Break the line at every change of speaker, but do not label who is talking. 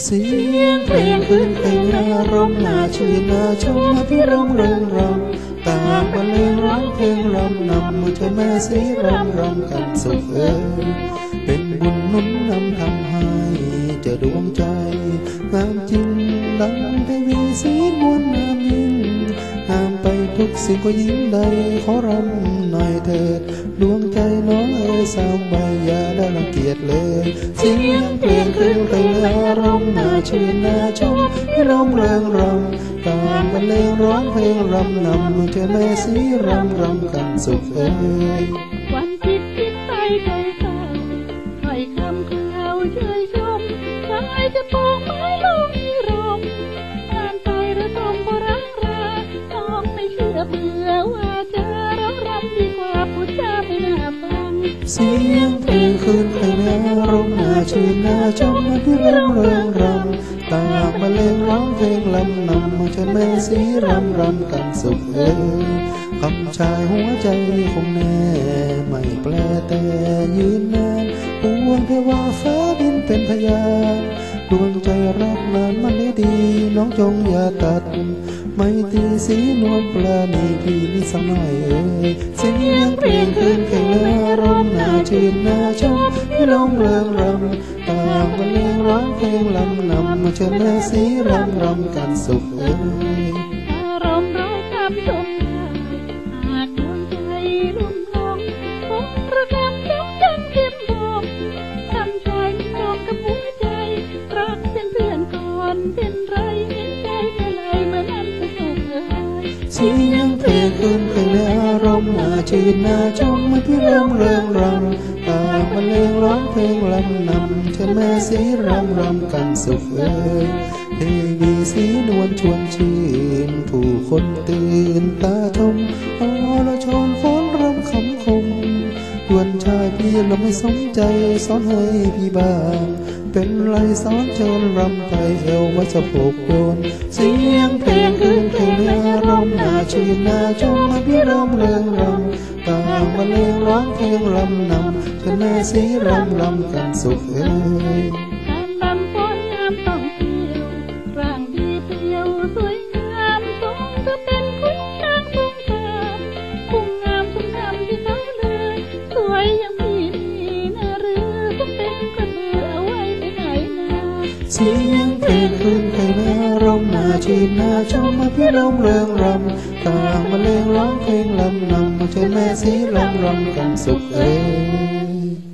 เสียงเพลงคืนเพลงน่ารมน่าชื่นน่าชมพี่รำเริงรำตามบรรเลงร้องเพลงรำนำมือเธอแม่สีรำรำกันสุขเอ่ยเป็นบุญนุ่นนำทำให้เจอดวงใจงามจริงดังเทวีสีมวลงามยิ่งงามไปทุกสิ่งก็ยิ่งใดขอรำหน่อยเถิดดวงใจน้องเอ๋ยสาวใบย่า ได้รังเกียจเลย เสียงเพลงคลื่นเพลงอารมณ์น่าชื่นน่าชมให้ร้องเริงรำตามบรรเลงร้องเพลงรำนำเธอแม่สีรำรำกันสุขเอ๋ย
วันคิดคิดไปใจเศร้าถ้อยคำของเราเชยชมใครจะปองไม้ลงอีรมอ่านไประทมบรักราน้องไม่เชื่อเบื่อว่าจะร้องรำดีกว่าพูดจาไม่น่าฟัง
เสียงเพลง คืนเพลงอารมณ์น่าชื่นหน่าชมให้ร้องเริงรำตามบรรเลงร้องเพลงลำนำเธอแม่สีรำรำกันสุขเอ๋ยคำชายหัวใจคงแน่ไม่แปลแต่ยืนนานปวงเทว่าฟ้าดินเป็นพยานดวงใจรักนานมันได้ดี น้องจงอย่าตัด ไม่ตีสีนวลปลาณีพี่นิสมัยเอ่ยเสียงเพลงคืนเพลงอารมณ์น่า ชื่นน่าชมให้ร้องเริงรำตามบรรเลงร้องเพลงลำนำมาเชิญแม่สีรำรำกันสุขเอ่ย
อารมณ์ร้องคำชมหากดวงใจรุ่มหลงคงระกำย้ำยันเข้มบอกทำใจไม่ตรงกับหัวใจรักเป็นเพื่อนก่อนเป็นไรเห็นใจเท่าไรเหมือนอันสุขเอ่ย
เสียงเพลงคืนเพลงอารมณ์ น่าชื่นน่าชมมาที่เริ่มเริงรำตามบรรเลงร้องเพลงลำนำเชิญแม่สีรำรำกันสุขเอ่ยเทวีสีนวลชวนชื่นผู้คนตื่นตาชมอรชนฟ้อนรำคำคมดวนชายพี่เราไม่สนใจสอนให้พี่บ้างเป็นไรสอนเชิญรำไปเอวว่าจะปกโยนเสียงเพลงคืนเพลงอ ชื่นน่าชมมาพี่รำเริงรำตามบรรเลงร้องเพลงลำนำเธอแม่สีรำรำกันสุขเอ่ย
การบำฟ้อนงามต้องเที่ยวร่างดีเปรียวสวยงามสมจะเป็นคุณช้างทรงตามคุ้งงามสมคำที่เขาเลย สวยอย่างพี่นี่นะหรือต้องเป็นกระเบือเอาไว้ไปไหนนา
เสียงเพลงคืนเพลง อารมณ์น่าชื่นาชมมาพี่รำเริงรำตามาเลงร้องเพลงลำนำมาเธอแม่สีรำรำกันสุขเอ่ย